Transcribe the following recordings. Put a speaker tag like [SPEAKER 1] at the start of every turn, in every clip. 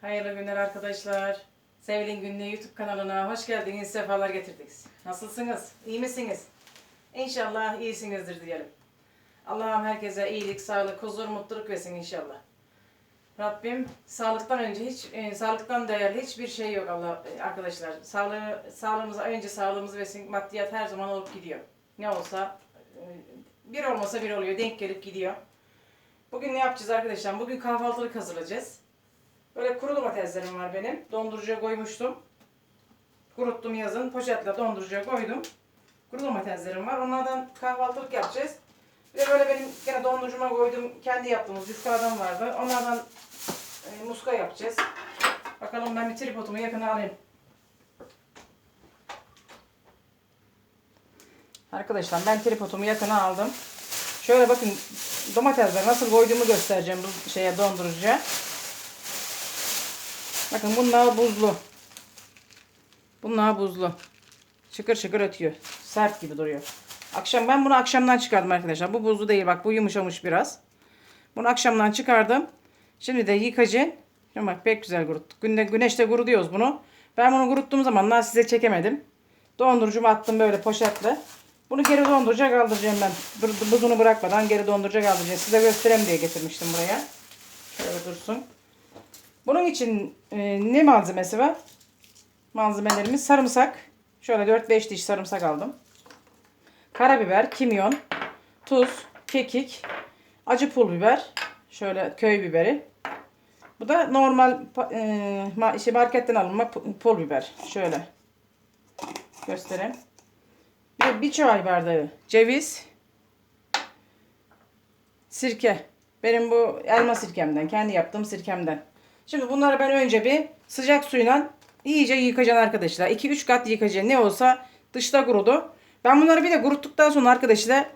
[SPEAKER 1] Hayırlı günler arkadaşlar. Sevilin Günlüğü YouTube kanalına hoş geldiniz, sefalar getirdiniz. Nasılsınız? İyi misiniz? İnşallah iyisinizdir diyelim. Allah'ım herkese iyilik, sağlık, huzur, mutluluk versin inşallah. Rabbim sağlıktan önce hiç e, sağlıktan değerli hiçbir şey yok Allah e, arkadaşlar. Sağlığı sağlığımıza önce sağlığımızı versin. Maddiyat her zaman olup gidiyor. Ne olsa e, bir olmasa bir oluyor. Denk gelip gidiyor. Bugün ne yapacağız arkadaşlar? Bugün kahvaltılık hazırlayacağız. Böyle kuru domateslerim var benim. Dondurucuya koymuştum. Kuruttum yazın. Poşetle dondurucuya koydum. Kuru domateslerim var. Onlardan kahvaltılık yapacağız. Bir de böyle benim gene dondurucuma koydum. Kendi yaptığımız yufkadan vardı. Onlardan e, muska yapacağız. Bakalım ben bir tripodumu yakına alayım. Arkadaşlar ben tripodumu yakına aldım. Şöyle bakın domatesleri nasıl koyduğumu göstereceğim bu şeye dondurucuya. Bakın bunlar buzlu. Bunlar buzlu. Şıkır şıkır ötüyor. Sert gibi duruyor. Akşam ben bunu akşamdan çıkardım arkadaşlar. Bu buzlu değil bak bu yumuşamış biraz. Bunu akşamdan çıkardım. Şimdi de yıkacağım. Şimdi bak pek güzel kuruttuk. Günde, güneşte kurutuyoruz bunu. Ben bunu kuruttuğum zamanlar size çekemedim. Dondurucuma attım böyle poşetle. Bunu geri dondurucuya kaldıracağım ben. Bu- Buzunu bırakmadan geri dondurucuya kaldıracağım. Size göstereyim diye getirmiştim buraya. Şöyle dursun. Bunun için e, ne malzemesi var? Malzemelerimiz sarımsak. Şöyle 4-5 diş sarımsak aldım. Karabiber, kimyon, tuz, kekik, acı pul biber. Şöyle köy biberi. Bu da normal e, şey marketten alınma pu- pul biber. Şöyle göstereyim. Bir, bir çay bardağı ceviz, sirke. Benim bu elma sirkemden, kendi yaptığım sirkemden. Şimdi bunları ben önce bir sıcak suyla iyice yıkayacağım arkadaşlar. 2-3 kat yıkayacağım. Ne olsa dışta kurudu. Ben bunları bir de kuruttuktan sonra arkadaşlar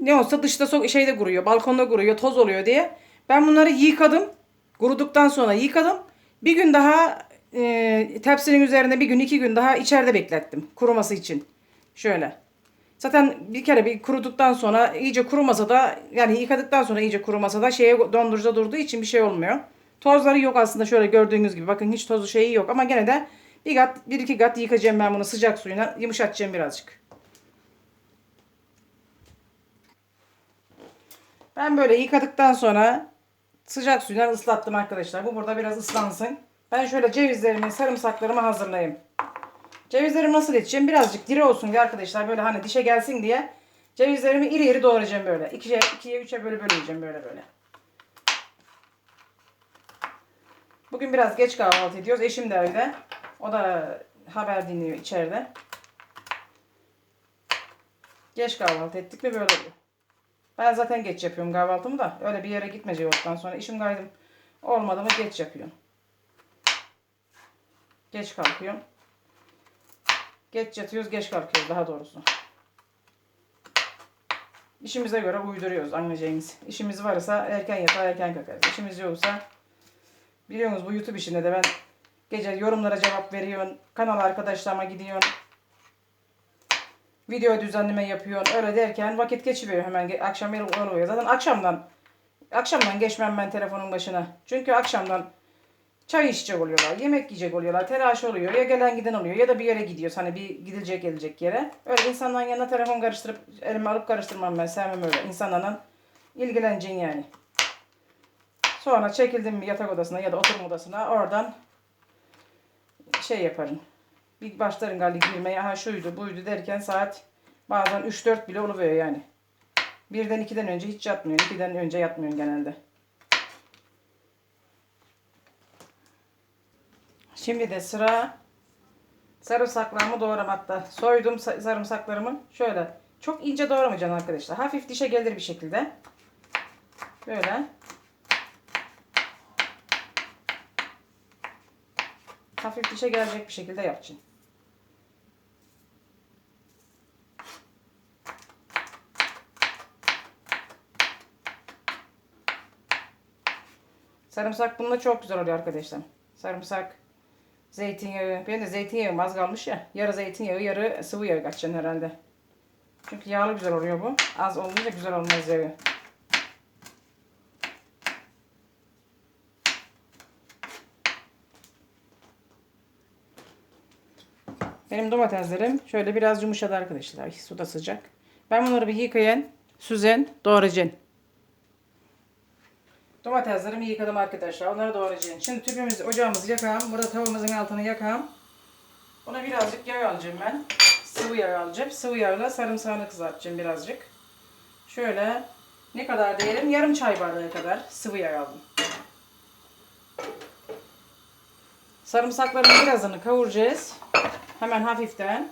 [SPEAKER 1] ne olsa dışta so- şeyde kuruyor, balkonda kuruyor, toz oluyor diye. Ben bunları yıkadım. Kuruduktan sonra yıkadım. Bir gün daha e, tepsinin üzerinde bir gün iki gün daha içeride beklettim kuruması için. Şöyle. Zaten bir kere bir kuruduktan sonra iyice kurumasa da yani yıkadıktan sonra iyice kurumasa da şeye dondurucuda durduğu için bir şey olmuyor. Tozları yok aslında şöyle gördüğünüz gibi. Bakın hiç tozu şeyi yok ama gene de bir kat bir iki kat yıkayacağım ben bunu sıcak suyuna yumuşatacağım birazcık. Ben böyle yıkadıktan sonra sıcak suyla ıslattım arkadaşlar. Bu burada biraz ıslansın. Ben şöyle cevizlerimi, sarımsaklarımı hazırlayayım. Cevizlerimi nasıl edeceğim? Birazcık diri olsun diye arkadaşlar. Böyle hani dişe gelsin diye. Cevizlerimi iri iri doğrayacağım böyle. İkiye, ikiye üçe böyle böleceğim böyle böyle. Bugün biraz geç kahvaltı ediyoruz. Eşim de evde. O da haber dinliyor içeride. Geç kahvaltı ettik mi böyle oluyor. Ben zaten geç yapıyorum kahvaltımı da. Öyle bir yere gitmece yoktan sonra. işim kaydım olmadı mı geç yapıyorum. Geç kalkıyorum. Geç yatıyoruz, geç kalkıyoruz daha doğrusu. İşimize göre uyduruyoruz anlayacağınız. İşimiz varsa erken yatar, erken kalkarız. İşimiz yoksa biliyorsunuz bu YouTube işinde de ben gece yorumlara cevap veriyorum. Kanal arkadaşlarıma gidiyorum. Video düzenleme yapıyorum. Öyle derken vakit geçiyor hemen. Akşam oluyor. Zaten akşamdan akşamdan geçmem ben telefonun başına. Çünkü akşamdan çay içecek oluyorlar, yemek yiyecek oluyorlar, telaş oluyor. Ya gelen giden oluyor ya da bir yere gidiyoruz. Hani bir gidilecek gelecek yere. Öyle insanların yanına telefon karıştırıp elime alıp karıştırmam ben. Sevmem öyle. İnsanlarla ilgileneceksin yani. Sonra çekildim mi yatak odasına ya da oturma odasına oradan şey yaparım. Bir başlarım galiba girmeye ha şuydu buydu derken saat bazen 3-4 bile oluyor yani. Birden ikiden önce hiç yatmıyorum. ikiden önce yatmıyorum genelde. Şimdi de sıra sarımsaklarımı doğramakta. Soydum sa- sarımsaklarımı şöyle. Çok ince doğramayacaksın arkadaşlar. Hafif dişe gelir bir şekilde. Böyle. Hafif dişe gelecek bir şekilde yapacaksın. Sarımsak bununla çok güzel oluyor arkadaşlar. Sarımsak, zeytinyağı. Benim de zeytinyağım az kalmış ya. Yarı zeytinyağı, yarı sıvı yağ kaçacaksın herhalde. Çünkü yağlı güzel oluyor bu. Az olunca güzel olmaz yağı. Benim domateslerim şöyle biraz yumuşadı arkadaşlar. Su da sıcak. Ben bunları bir yıkayan, süzen, doğrayacağım. Domateslerimi yıkadım arkadaşlar. Onları doğrayacağım. Şimdi tüpümüzü, ocağımızı yakalım. Burada tavamızın altını yakalım. Ona birazcık yağ alacağım ben. Sıvı yağ alacağım. Sıvı yağla sarımsağını kızartacağım birazcık. Şöyle ne kadar diyelim? Yarım çay bardağı kadar sıvı yağ aldım. Sarımsakların birazını kavuracağız. Hemen hafiften.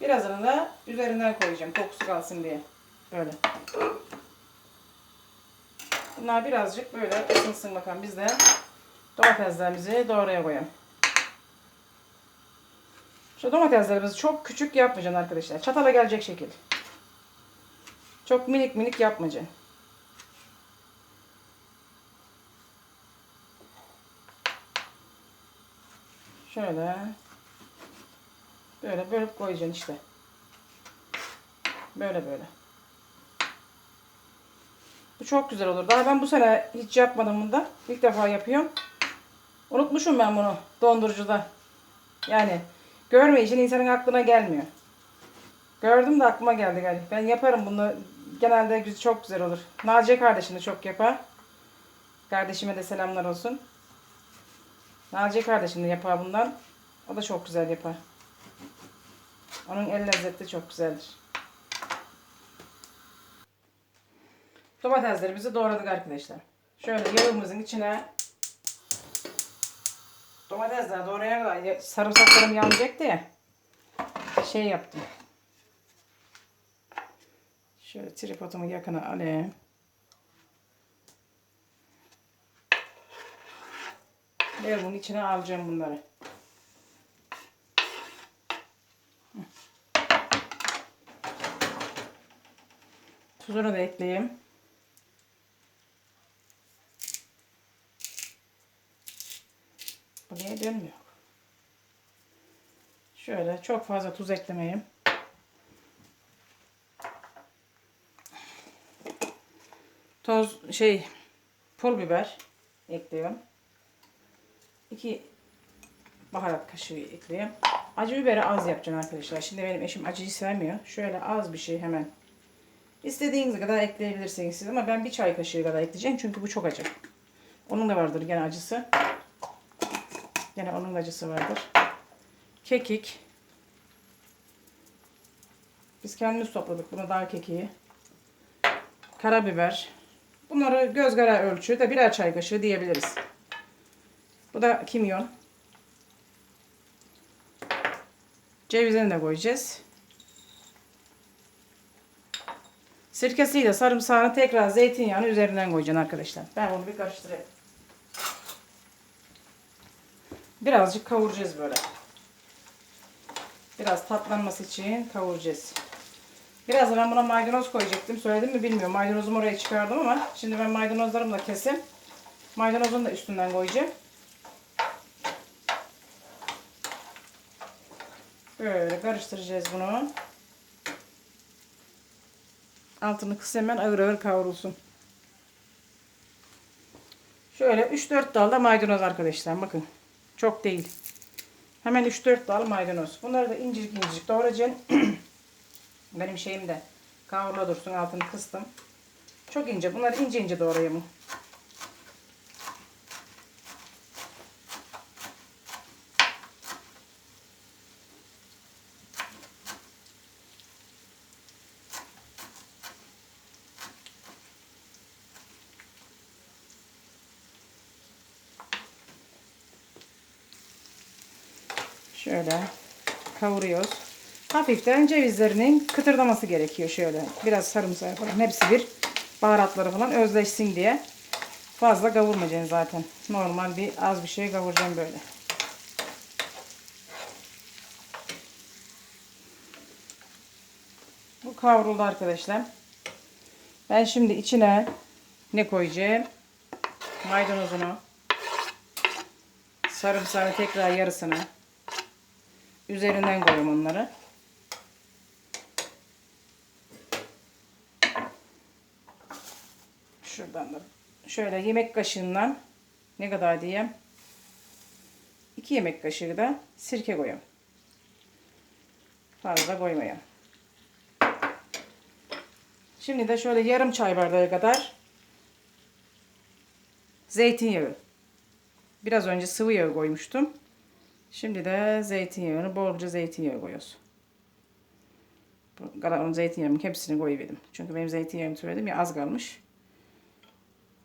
[SPEAKER 1] Birazını da üzerinden koyacağım kokusu kalsın diye. Böyle. Bunlar birazcık böyle ısınsın bakalım. Biz de domateslerimizi doğraya koyalım. Şu domateslerimizi çok küçük yapmayacaksın arkadaşlar. Çatala gelecek şekil. Çok minik minik yapmayacaksın. Şöyle. Böyle bölüp koyacaksın işte. Böyle böyle. Bu çok güzel olur. Daha ben bu sene hiç yapmadım bunda. İlk defa yapıyorum. Unutmuşum ben bunu dondurucuda. Yani görmeyişin insanın aklına gelmiyor. Gördüm de aklıma geldi galiba. Ben yaparım bunu. Genelde çok güzel olur. Naciye kardeşim de çok yapar. Kardeşime de selamlar olsun. Naciye kardeşim de yapar bundan. O da çok güzel yapar. Onun el lezzeti çok güzeldir. Domateslerimizi doğradık arkadaşlar. Şöyle yağımızın içine domatesler doğrayana sarımsaklarım yanacaktı ya. Şey yaptım. Şöyle tripodumu yakına alayım. Ve bunun içine alacağım bunları. Tuzunu da ekleyeyim. Bu niye dönmüyor? Şöyle çok fazla tuz eklemeyeyim. Toz şey pul biber ekliyorum. 2 baharat kaşığı ekleyeyim. Acı biberi az yapacağım arkadaşlar. Şimdi benim eşim acıyı sevmiyor. Şöyle az bir şey hemen. İstediğiniz kadar ekleyebilirsiniz siz ama ben bir çay kaşığı kadar ekleyeceğim çünkü bu çok acı. Onun da vardır gene acısı. Gene onun da acısı vardır. Kekik. Biz kendimiz topladık bunu dağ kekiği. Karabiber. Bunları göz göre ölçü de birer çay kaşığı diyebiliriz. Bu da kimyon. Cevizini de koyacağız. Sirkesiyle sarımsağını tekrar zeytinyağını üzerinden koyacaksın arkadaşlar. Ben bunu bir karıştırayım. Birazcık kavuracağız böyle. Biraz tatlanması için kavuracağız. Biraz ben buna maydanoz koyacaktım. Söyledim mi bilmiyorum. Maydanozumu oraya çıkardım ama şimdi ben maydanozlarımı da kesim. Maydanozunu da üstünden koyacağım. Böyle karıştıracağız bunu. Altını kıs hemen ağır ağır kavrulsun. Şöyle 3-4 dal da maydanoz arkadaşlar. Bakın. Çok değil. Hemen 3-4 dal maydanoz. Bunları da incecik incecik doğrayacağım. Benim şeyim de kavrula dursun. Altını kıstım. Çok ince. Bunları ince ince doğrayayım. Şöyle kavuruyoruz. Hafiften cevizlerinin kıtırdaması gerekiyor şöyle. Biraz sarımsak falan hepsi bir baharatları falan özleşsin diye. Fazla kavurmayacaksın zaten. Normal bir az bir şey kavuracağım böyle. Bu kavruldu arkadaşlar. Ben şimdi içine ne koyacağım? Maydanozunu. Sarımsağı tekrar yarısını. Üzerinden koyuyorum onları. Şuradan da şöyle yemek kaşığından ne kadar diyeyim? 2 yemek kaşığı da sirke koyuyorum. Fazla koymayın. Şimdi de şöyle yarım çay bardağı kadar zeytinyağı. Biraz önce sıvı yağ koymuştum. Şimdi de zeytinyağını bolca zeytinyağı koyuyoruz. Kalan zeytinyağımın hepsini koyuverdim. Çünkü benim zeytinyağımı söyledim ya az kalmış.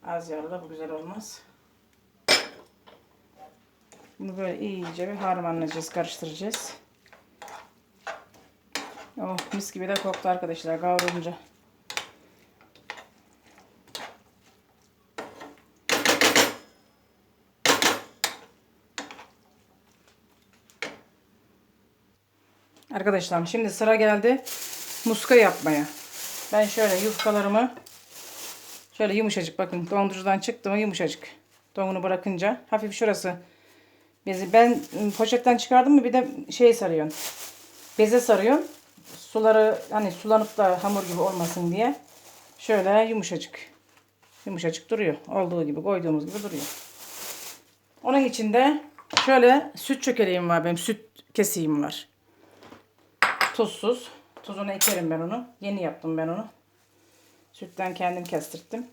[SPEAKER 1] Az yağlı da bu güzel olmaz. Bunu böyle iyice bir harmanlayacağız, karıştıracağız. Oh mis gibi de koktu arkadaşlar kavrulunca. Arkadaşlar şimdi sıra geldi muska yapmaya. Ben şöyle yufkalarımı şöyle yumuşacık bakın dondurucudan çıktı mı yumuşacık. Donunu bırakınca hafif şurası bezi ben ıı, poşetten çıkardım mı bir de şey sarıyorum. Beze sarıyorum. Suları hani sulanıp da hamur gibi olmasın diye şöyle yumuşacık yumuşacık duruyor. Olduğu gibi koyduğumuz gibi duruyor. Onun içinde şöyle süt çökeleğim var benim. Süt kesiğim var. Tuzsuz. Tuzunu ekerim ben onu. Yeni yaptım ben onu. Sütten kendim kestirttim.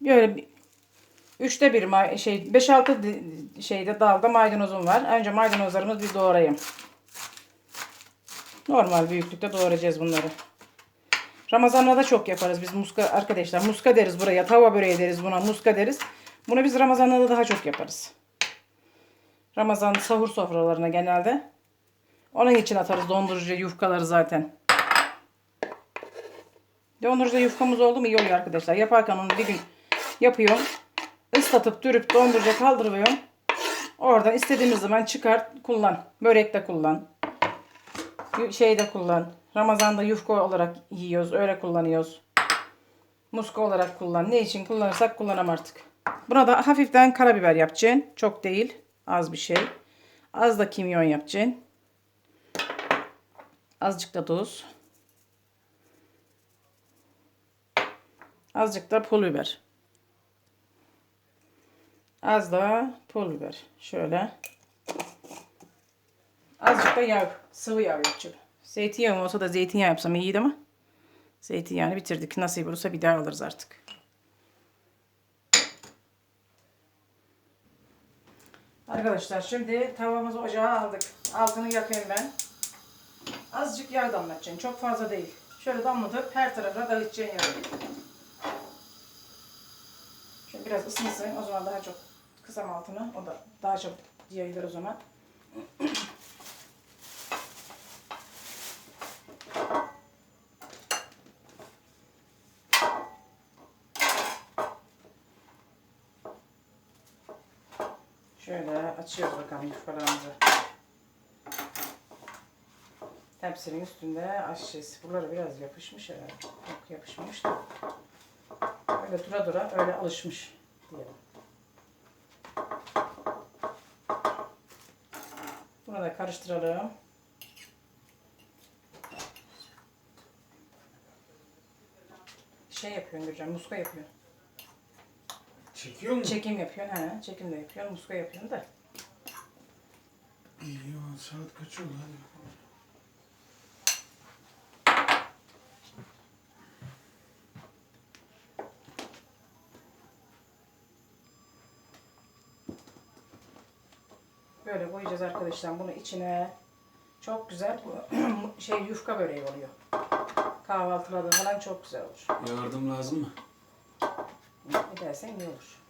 [SPEAKER 1] Böyle üçte bir şey 5-6 di- şeyde dalda maydanozum var. Önce maydanozlarımızı bir doğrayayım. Normal büyüklükte doğrayacağız bunları. Ramazan'da da çok yaparız biz muska arkadaşlar. Muska deriz buraya. Tava böreği deriz buna. Muska deriz. Bunu biz Ramazan'da da daha çok yaparız. Ramazan sahur sofralarına genelde. Onun için atarız dondurucuya yufkaları zaten. Dondurucuda yufkamız oldu mu iyi oluyor arkadaşlar. Yaparken onu bir gün yapıyorum. Islatıp dürüp dondurucuya kaldırıyorum. Oradan istediğimiz zaman çıkar kullan. Börek de kullan. Yu- Şey de kullan. Ramazan'da yufka olarak yiyoruz. Öyle kullanıyoruz. Muska olarak kullan. Ne için kullanırsak kullanam artık. Buna da hafiften karabiber yapacaksın. Çok değil. Az bir şey. Az da kimyon yapacaksın. Azıcık da tuz. Azıcık da pul biber. Az da pul biber. Şöyle. Azıcık da yağ. Sıvı yağ yapacağım. Zeytinyağı olsa da zeytinyağı yapsam iyiydi ama. Zeytinyağını bitirdik. Nasip olursa bir daha alırız artık. Arkadaşlar şimdi tavamızı ocağa aldık. Altını yakayım ben. Azıcık yağ damlatacaksın. Çok fazla değil. Şöyle damlatıp her tarafına dağıtacaksın yağı. Şöyle biraz ısınsın. O zaman daha çok kısam altını. O da daha çok yayılır o zaman. Şöyle açıyoruz bakalım yufkalarımızı. Tepsinin üstünde açacağız. Buraları biraz yapışmış herhalde. Yok yapışmamış da. Öyle dura dura öyle alışmış diyelim. Bunu da karıştıralım. Şey yapıyorsun Gürcan, muska yapıyorsun.
[SPEAKER 2] Çekiyor mu?
[SPEAKER 1] Çekim yapıyorsun, he. Çekim de yapıyorsun, muska yapıyorsun da.
[SPEAKER 2] İyi ya saat kaç oldu hadi.
[SPEAKER 1] Böyle koyacağız arkadaşlar bunu içine. Çok güzel şey yufka böreği oluyor. Kahvaltılarda falan çok güzel olur.
[SPEAKER 2] Yardım lazım mı?
[SPEAKER 1] Ne dersen iyi olur.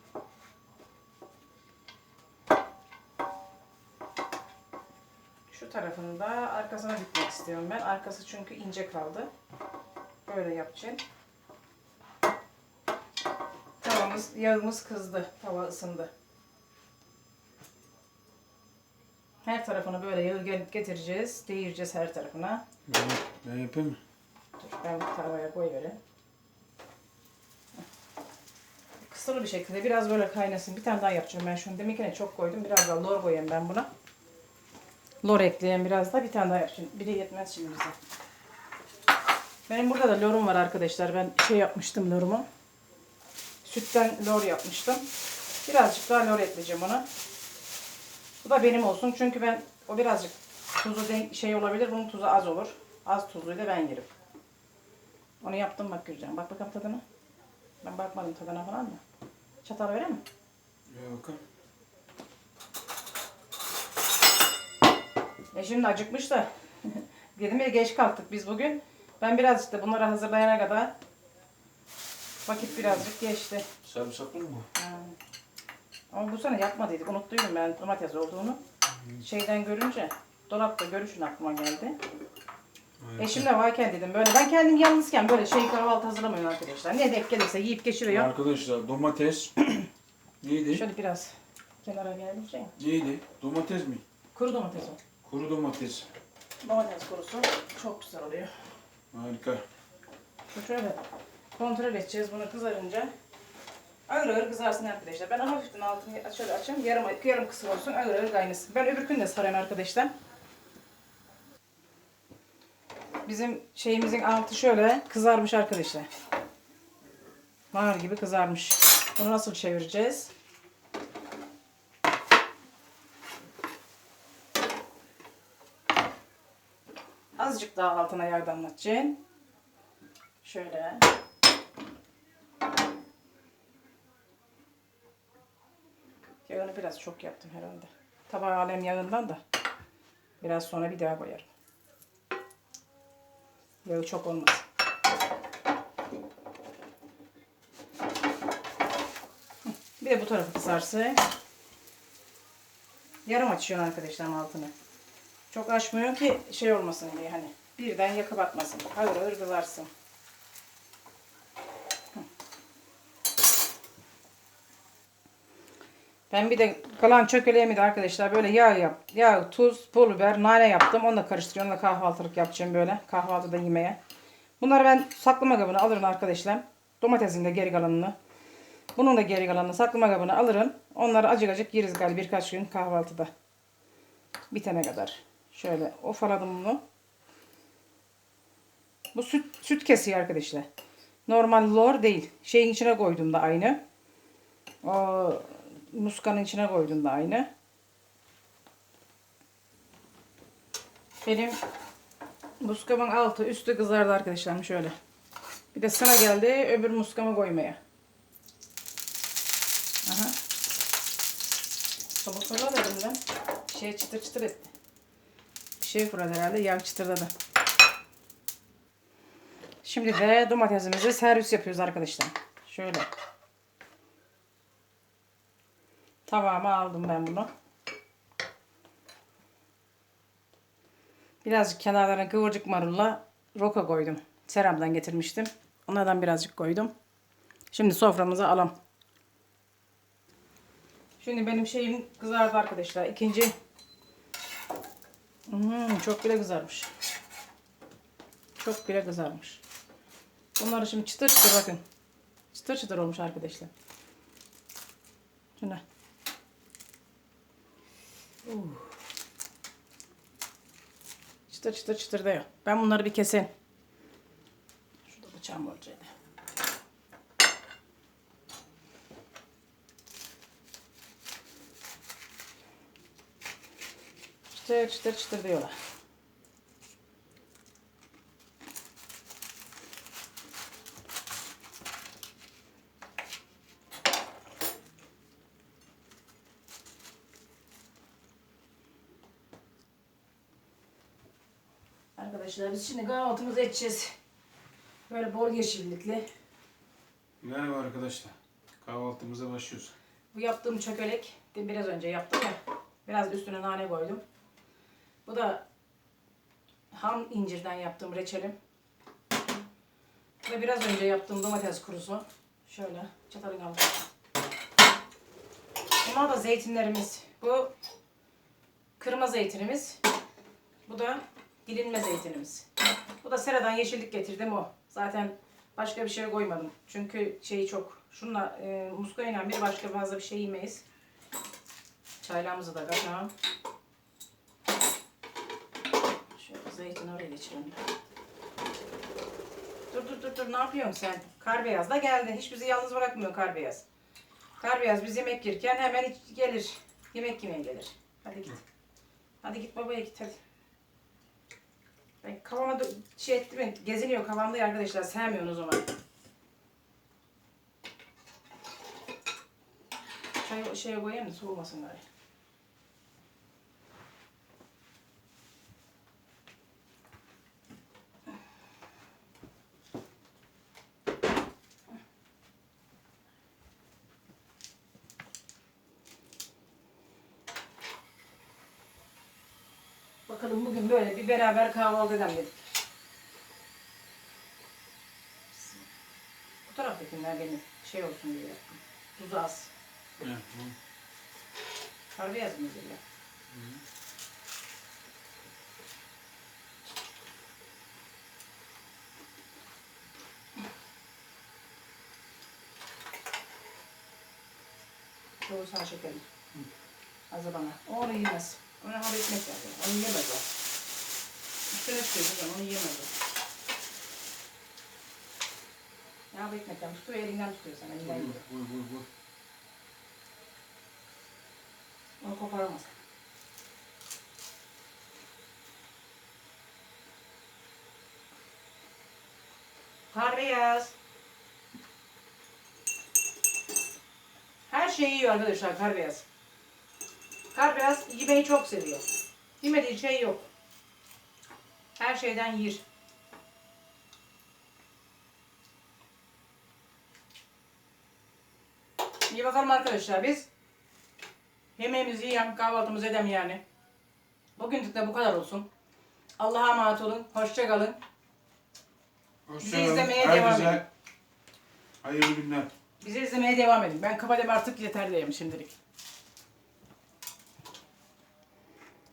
[SPEAKER 1] Şu tarafını da arkasına dikmek istiyorum ben. Arkası çünkü ince kaldı. Böyle yapacağım. Tavamız, yağımız kızdı. Tava ısındı. Her tarafını böyle gel- getireceğiz. Değireceğiz her tarafına.
[SPEAKER 2] Ben, ben yapayım mı?
[SPEAKER 1] Dur ben tavaya koyuvereyim. Kısırlı bir şekilde biraz böyle kaynasın. Bir tane daha yapacağım ben şunu. Deminkine çok koydum. Biraz daha lor koyayım ben buna. Lor ekleyeyim biraz da. Bir tane daha yapacağım. Biri yetmez şimdi bize. Benim burada da lorum var arkadaşlar. Ben şey yapmıştım lorumu. Sütten lor yapmıştım. Birazcık daha lor ekleyeceğim ona. Bu da benim olsun. Çünkü ben o birazcık tuzu denk şey olabilir. Bunun tuzu az olur. Az tuzluyla ben yerim. Onu yaptım bak Gülcan. Bak bakalım tadına. Ben bakmadım tadına falan da. Çatal vereyim mi?
[SPEAKER 2] Ya bakalım.
[SPEAKER 1] E şimdi acıkmış da. Dedim ya geç kalktık biz bugün. Ben biraz işte bunları hazırlayana kadar vakit birazcık geçti.
[SPEAKER 2] Sarımsaklı mı?
[SPEAKER 1] Ha. Ama bu sene yapmadıydık. Unuttuydum ben domates olduğunu. Şeyden görünce dolapta görüşün aklıma geldi. Eşim de varken dedim böyle. Ben kendim yalnızken böyle şey kahvaltı hazırlamıyorum arkadaşlar. Ne denk gelirse yiyip geçiriyor.
[SPEAKER 2] Arkadaşlar domates neydi?
[SPEAKER 1] Şöyle biraz kenara gelebileceğim.
[SPEAKER 2] Neydi? Domates mi?
[SPEAKER 1] Kuru domates o.
[SPEAKER 2] Kuru domates.
[SPEAKER 1] Domates kurusu çok güzel oluyor.
[SPEAKER 2] Harika.
[SPEAKER 1] Şöyle kontrol edeceğiz bunu kızarınca. Ağır ağır kızarsın arkadaşlar. Ben hafiften altını şöyle açayım. Yarım, yarım kısım olsun. Ağır ağır kaynasın. Ben öbür gün de sarayım arkadaşlar. Bizim şeyimizin altı şöyle kızarmış arkadaşlar. Nar gibi kızarmış. Bunu nasıl çevireceğiz? Azıcık daha altına yağ damlatacaksın. Şöyle. Yağını biraz çok yaptım herhalde. Tabağı alem yağından da biraz sonra bir daha koyarım. Yağı çok olmaz. Bir de bu tarafı kısarsın. Yarım açıyorsun arkadaşlar altını. Çok açmıyor ki şey olmasın diye hani birden yakıp atmasın. Ağır ağır kızarsın. Ben bir de kalan çökeleğimi arkadaşlar böyle yağ yap. Yağ, tuz, pul biber, nane yaptım. Onu da karıştırıyorum. Onu da kahvaltılık yapacağım böyle. Kahvaltıda yemeye. Bunları ben saklama kabına alırım arkadaşlar. Domatesin de geri kalanını. Bunun da geri kalanını saklama kabına alırım. Onları acık acık yeriz galiba birkaç gün kahvaltıda. Bitene kadar. Şöyle ofaladım bunu. Bu süt, süt kesiyor arkadaşlar. Normal lor değil. Şeyin içine koydum da aynı. O muskanın içine koydum da aynı. Benim muskamın altı üstü kızardı arkadaşlarım şöyle. Bir de sıra geldi öbür muskamı koymaya. Aha. Soba dedim ben. Şey çıtır çıtır etti. Bir şey fırladı herhalde. Yağ çıtırdadı. Şimdi de domatesimizi servis yapıyoruz arkadaşlar. Şöyle. Tavama aldım ben bunu. Birazcık kenarlarına kıvırcık marulla roka koydum. Seram'dan getirmiştim. Onlardan birazcık koydum. Şimdi soframıza alalım. Şimdi benim şeyim kızardı arkadaşlar. İkinci. Hmm, çok bile kızarmış. Çok bile kızarmış. Bunları şimdi çıtır çıtır bakın. Çıtır çıtır olmuş arkadaşlar. Şuna. Uh. Çıtır çıtır çıtır diyor. Ben bunları bir keseyim. Şurada bıçağım olacaktı. Çıtır çıtır çıtır diyorlar. Arkadaşlar biz şimdi kahvaltımızı edeceğiz. Böyle bol yeşillikli.
[SPEAKER 2] Merhaba arkadaşlar. Kahvaltımıza başlıyoruz.
[SPEAKER 1] Bu yaptığım çökelek, biraz önce yaptım ya. Biraz üstüne nane koydum. Bu da ham incirden yaptığım reçelim. Ve biraz önce yaptığım domates kurusu. Şöyle çatalın altına. Bunlar da zeytinlerimiz. Bu kırma zeytinimiz. Bu da dilinme zeytinimiz. Bu da seradan yeşillik getirdim o. Zaten başka bir şey koymadım. Çünkü şeyi çok. Şunla e, muskayla bir başka fazla bir şey yemeyiz. Çaylağımızı da katalım. Şöyle zeytin oraya geçirelim. Dur dur dur dur ne yapıyorsun sen? Kar beyaz da geldi. Hiç bizi yalnız bırakmıyor kar beyaz. Kar beyaz biz yemek yerken hemen gelir. Yemek yemeye gelir. Hadi git. Hadi git babaya git hadi. Ben kafama şey etti mi? Geziniyor kafamda arkadaşlar. Sevmiyorum o zaman. Çayı şeye koyayım da soğumasın gari. Bakalım bugün böyle bir beraber kahvaltı edelim dedik. Bu taraftakiler benim şey olsun diye yaptım. Tuzu az.
[SPEAKER 2] Evet, bu.
[SPEAKER 1] Harbi yazmıyor diye. Çoğu sana şekerim. Azı bana. O onu yemez. Ona hamur ekmek lazım. Onu yemez o. Üstüne sürüyorsun onu yemez o. Ya bu ekmekten tutuyor elinden tutuyor sana. Elinden
[SPEAKER 2] Vur,
[SPEAKER 1] yiyor.
[SPEAKER 2] vur, vur, vur.
[SPEAKER 1] Onu koparamaz. Kar beyaz. Her şeyi yiyor arkadaşlar kar beyaz. Kar beyaz yemeği çok seviyor. Yemediği şey yok. Her şeyden yer. İyi bakalım arkadaşlar biz Yemeğimizi yiyelim, kahvaltımızı edelim yani. Bugünlük de bu kadar olsun. Allah'a emanet olun. Hoşça kalın.
[SPEAKER 2] Hoşça
[SPEAKER 1] Bizi
[SPEAKER 2] kalın.
[SPEAKER 1] izlemeye devam
[SPEAKER 2] Herkese
[SPEAKER 1] edin.
[SPEAKER 2] Hayırlı günler.
[SPEAKER 1] Bizi izlemeye devam edin. Ben kapadım artık yeter diyeyim şimdilik.